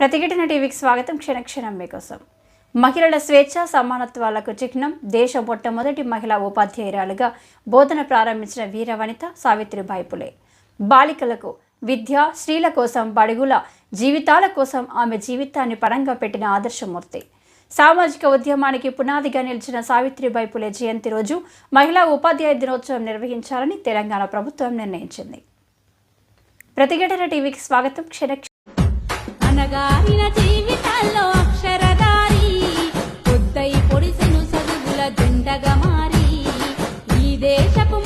ప్రతిఘటన టీవీకి స్వాగతం. క్షణక్షణం మీకోసం. మహిళల స్వేచ్ఛ సమానత్వాలకు చిహ్నం. దేశ మొట్టమొదటి మహిళా ఉపాధ్యాయురాలుగా బోధన ప్రారంభించిన వీరవనిత సావిత్రిబాయి పులే. బాలికలకు విద్య స్త్రీల కోసం బడుగుల జీవితాల కోసం ఆమె జీవితాన్ని పరంగా పెట్టిన ఆదర్శమూర్తి. సామాజిక ఉద్యమానికి పునాదిగా నిలిచిన సావిత్రిబాయి పులే జయంతి రోజు మహిళా ఉపాధ్యాయ దినోత్సవం నిర్వహించాలని తెలంగాణ ప్రభుత్వం నిర్ణయించింది. ప్రతిఘటన టీవీకి స్వాగతం. క్షణ అనగారిన జీవితాల్లో అక్షరదారి పొద్దై పొడిసెను చదువుల దుండగా మారి ఈ దేశపు